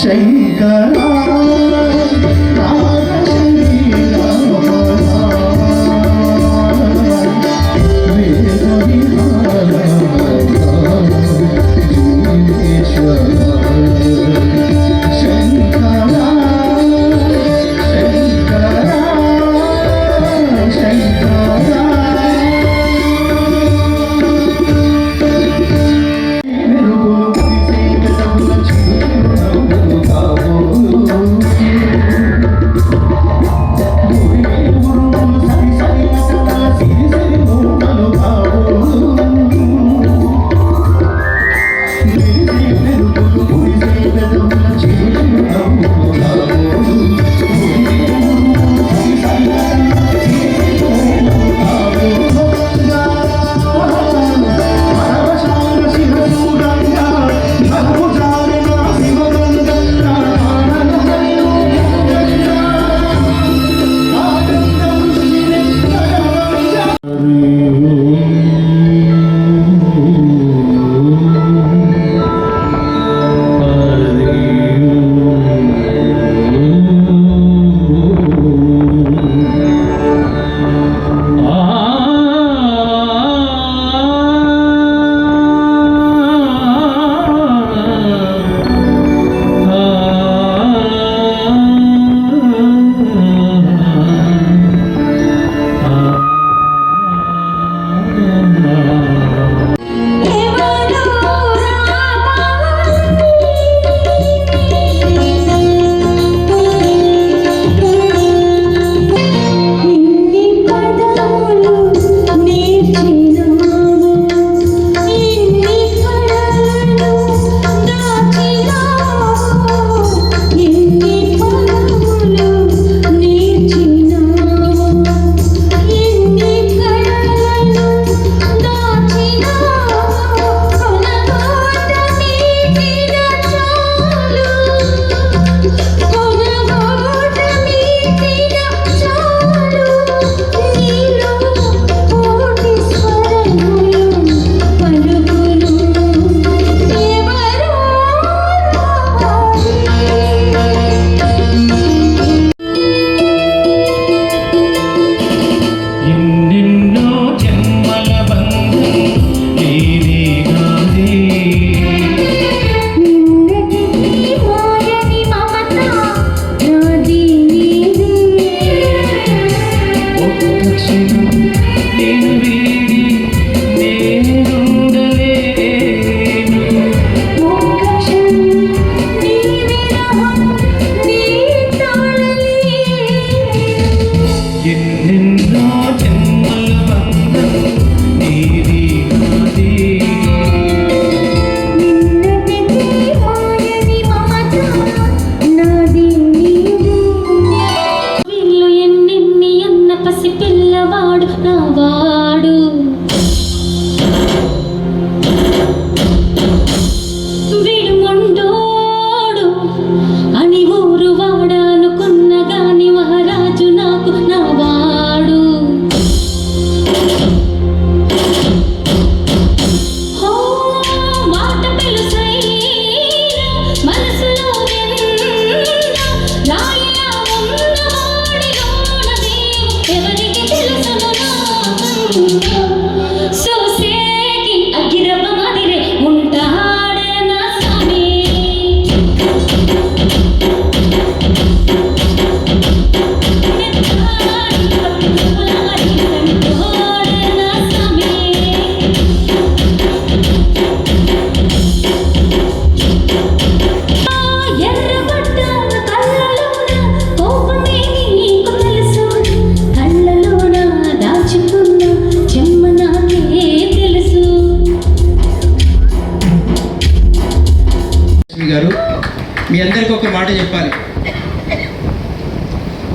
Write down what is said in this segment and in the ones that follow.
శంకరా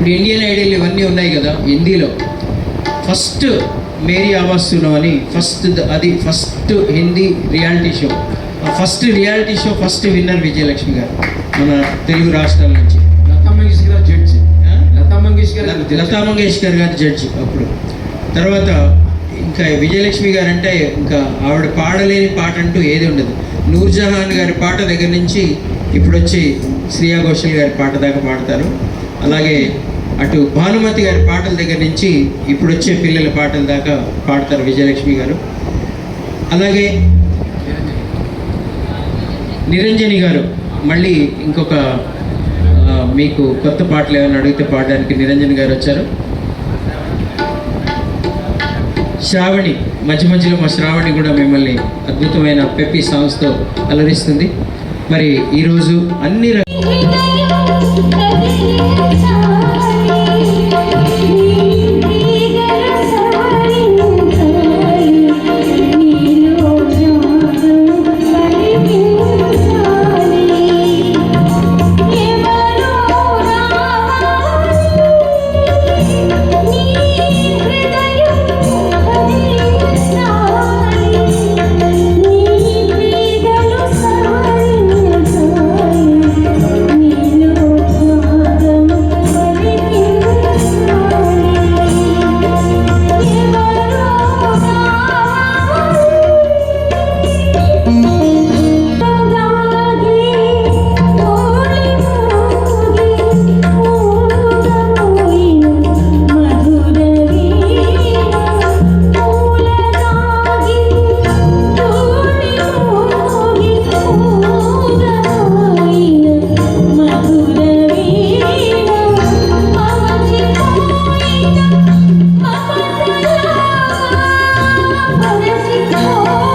ఇప్పుడు Indian ideal ఇవన్నీ ఉన్నాయి కదా హిందీలో. ఫస్ట్ మేరీ ఆవాస్ అని ఫస్ట్ అది ఫస్ట్ హిందీ రియాలిటీ షో ఆ first reality show first winner Vijayalakshmi గారు మన తెలుగు రాష్ట్రాల నుంచి. లతా మంగేష్కర్ జడ్జి? లతా మంగేష్కర్ గారు లతా మంగేష్కర్ గారు జడ్జి అప్పుడు. తర్వాత ఇంకా విజయలక్ష్మి గారు అంటే ఇంకా ఆవిడ పాడలేని పాట అంటూ ఏది ఉండదు. నూర్జహాన్ గారి పాట దగ్గర నుంచి ఇప్పుడు వచ్చి శ్రియా ఘోషల్ గారి పాట దాకా పాడతారు. అలాగే అటు భానుమతి గారి పాటల దగ్గర నుంచి ఇప్పుడు వచ్చే పిల్లల పాటల దాకా పాడతారు విజయలక్ష్మి గారు. అలాగే నిరంజని గారు మళ్ళీ ఇంకొక మీకు కొత్త పాటలు ఏమైనా అడిగితే పాడడానికి నిరంజన్ గారు వచ్చారు. శ్రావణి మధ్య మధ్యలో మా శ్రావణి కూడా మిమ్మల్ని అద్భుతమైన పెప్పి సాంగ్స్తో అలరిస్తుంది. మరి ఈరోజు అన్ని రకాల Deus ficou.